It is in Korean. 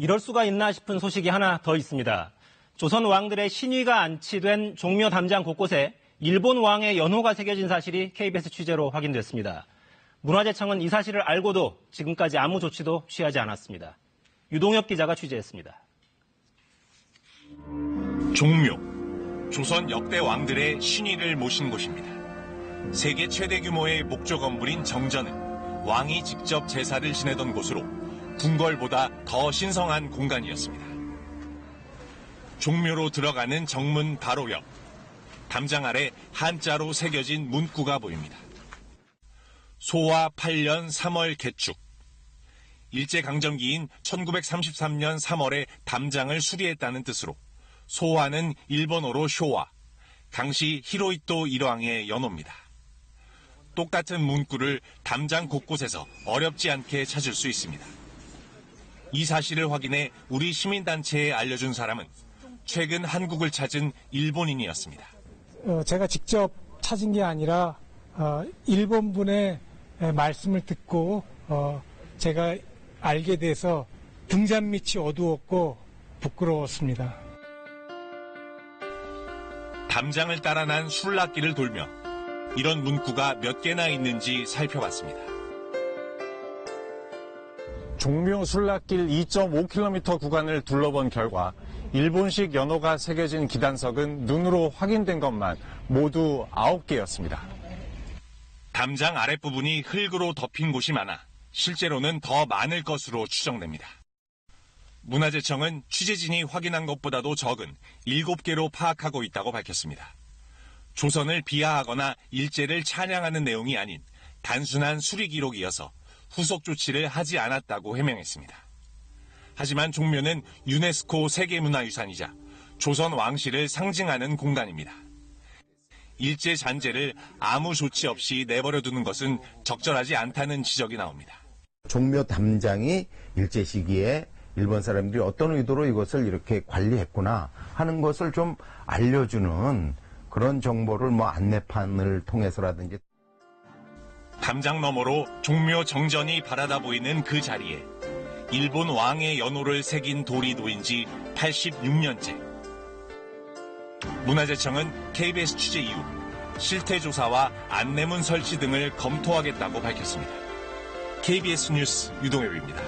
이럴 수가 있나 싶은 소식이 하나 더 있습니다. 조선 왕들의 신위가 안치된 종묘 담장 곳곳에 일본 왕의 연호가 새겨진 사실이 KBS 취재로 확인됐습니다. 문화재청은 이 사실을 알고도 지금까지 아무 조치도 취하지 않았습니다. 유동엽 기자가 취재했습니다. 종묘. 조선 역대 왕들의 신의를 모신 곳입니다. 세계 최대 규모의 목조 건물인 정전은 왕이 직접 제사를 지내던 곳으로 궁궐보다 더 신성한 공간이었습니다. 종묘로 들어가는 정문 바로 옆. 담장 아래 한자로 새겨진 문구가 보입니다. 소와 8년 3월 개축. 일제강점기인 1933년 3월에 담장을 수리했다는 뜻으로 소화는 일본어로 쇼와, 강시 히로이토 일왕의 연호입니다. 똑같은 문구를 담장 곳곳에서 어렵지 않게 찾을 수 있습니다. 이 사실을 확인해 우리 시민단체에 알려준 사람은 최근 한국을 찾은 일본인이었습니다. 어, 제가 직접 찾은 게 아니라 어, 일본 분의 에, 말씀을 듣고 어, 제가 알게 돼서 등잔 밑이 어두웠고 부끄러웠습니다. 담장을 따라 난 술락길을 돌며 이런 문구가 몇 개나 있는지 살펴봤습니다. 종묘 술락길 2.5km 구간을 둘러본 결과 일본식 연호가 새겨진 기단석은 눈으로 확인된 것만 모두 9개였습니다. 담장 아랫부분이 흙으로 덮인 곳이 많아 실제로는 더 많을 것으로 추정됩니다. 문화재청은 취재진이 확인한 것보다도 적은 7개로 파악하고 있다고 밝혔습니다. 조선을 비하하거나 일제를 찬양하는 내용이 아닌 단순한 수리 기록이어서 후속 조치를 하지 않았다고 해명했습니다. 하지만 종묘는 유네스코 세계문화유산이자 조선 왕실을 상징하는 공간입니다. 일제 잔재를 아무 조치 없이 내버려 두는 것은 적절하지 않다는 지적이 나옵니다. 종묘 담장이 일제 시기에 일본 사람들이 어떤 의도로 이것을 이렇게 관리했구나 하는 것을 좀 알려주는 그런 정보를 뭐 안내판을 통해서라든지 담장 너머로 종묘 정전이 바라다 보이는 그 자리에 일본 왕의 연호를 새긴 돌이 놓인 지 86년째. 문화재청은 KBS 취재 이후 실태 조사와 안내문 설치 등을 검토하겠다고 밝혔습니다. KBS 뉴스 유동엽입니다.